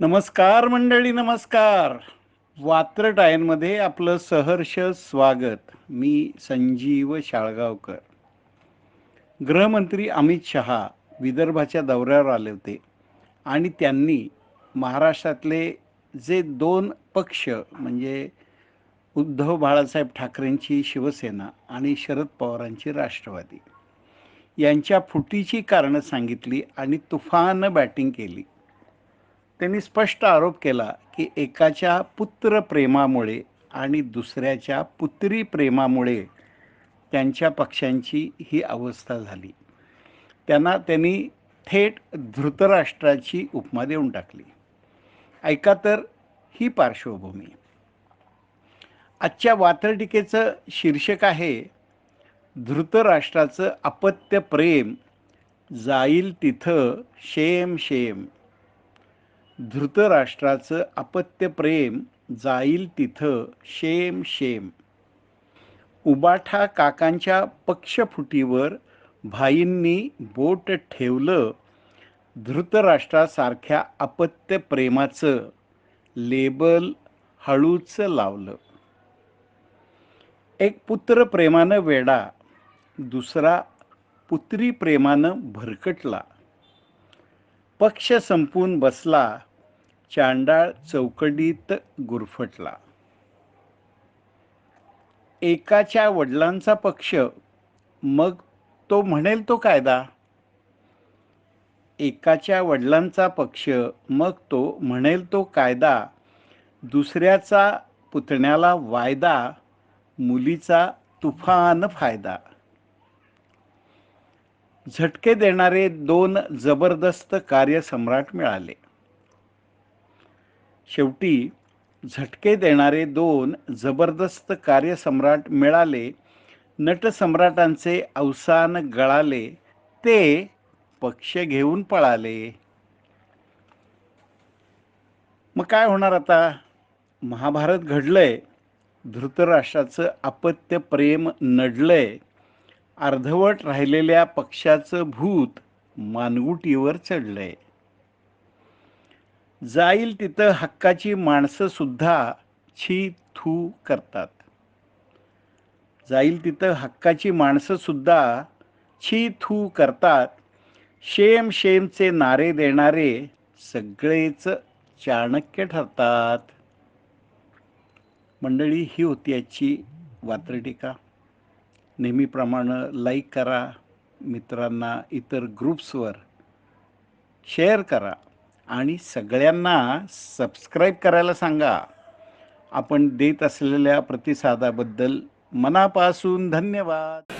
नमस्कार मंडळी नमस्कार. वात्र टायनमध्ये आपलं सहर्ष स्वागत. मी संजीव शाळगावकर. गृहमंत्री अमित शहा विदर्भाच्या दौऱ्यावर आले होते आणि त्यांनी महाराष्ट्रातले जे दोन पक्ष म्हणजे उद्धव बाळासाहेब ठाकरेंची शिवसेना आणि शरद पवारांची राष्ट्रवादी यांच्या फुटीची कारणं सांगितली आणि तुफान बॅटिंग केली. त्यांनी स्पष्ट आरोप केला की एकाच्या पुत्र प्रेमामुळे आणि दुसऱ्याच्या पुत्री प्रेमामुळे त्यांच्या पक्षांची ही अवस्था झाली. त्यांना त्यांनी थेट धृतराष्ट्राची उपमा देऊन टाकली. ऐका तर ही पार्श्वभूमी. आजच्या वात्रटिकेचं शीर्षक आहे धृतराष्ट्राचं अपत्य प्रेम जाईल तिथं शेम शेम. धृतराष्ट्राचं अपत्य प्रेम जाईल तिथं शेम शेम. उबाठा काकांच्या पक्षफुटीवर भाईंनी बोट ठेवलं धृतराष्ट्रासारख्या अपत्य प्रेमाचं लेबल हळूच लावलं. एक पुत्र प्रेमानं वेडा दुसरा पुत्री प्रेमानं भरकटला. पक्ष संपून बसला चांडाळ चौकडीत गुरफटला. एकाच्या वडिलांचा पक्ष. मग तो म्हणेल तो कायदा? एकाच्या वडिलांचा पक्ष. मग तो म्हणेल तो कायदा? दुसऱ्याचा पुतण्याला वायदा. मुलीचा तुफान फायदा. झटके देणारे दोन जबरदस्त कार्यसम्राट मिळाले. शेवटी झटके देणारे दोन जबरदस्त कार्यसम्राट मिळाले नटसम्राटांचे अवसान गळाले ते पक्ष घेऊन पळाले. मग काय होणार आता? महाभारत घडलंय धृतराष्ट्राचं अपत्य प्रेम नडलंय अर्धवट राहिलेल्या पक्षाचं भूत मानगुटीवर चढलंय. जाईल तिथं हक्काची माणसंसुद्धा छी थू करतात. जाईल तिथं हक्काची माणसंसुद्धा छी थू करतात. शेम शेमचे नारे देणारे सगळेच चाणक्य ठरतात. मंडळी ही होती याची वात्रटीका नेहमीप्रमाणे लाईक करा. मित्रांना इतर ग्रुप्सवर शेअर करा. आणि सगळ्यांना सबस्क्राईब करायला सांगा. आपण देत असलेल्या प्रतिसादाबद्दल मनापासून धन्यवाद.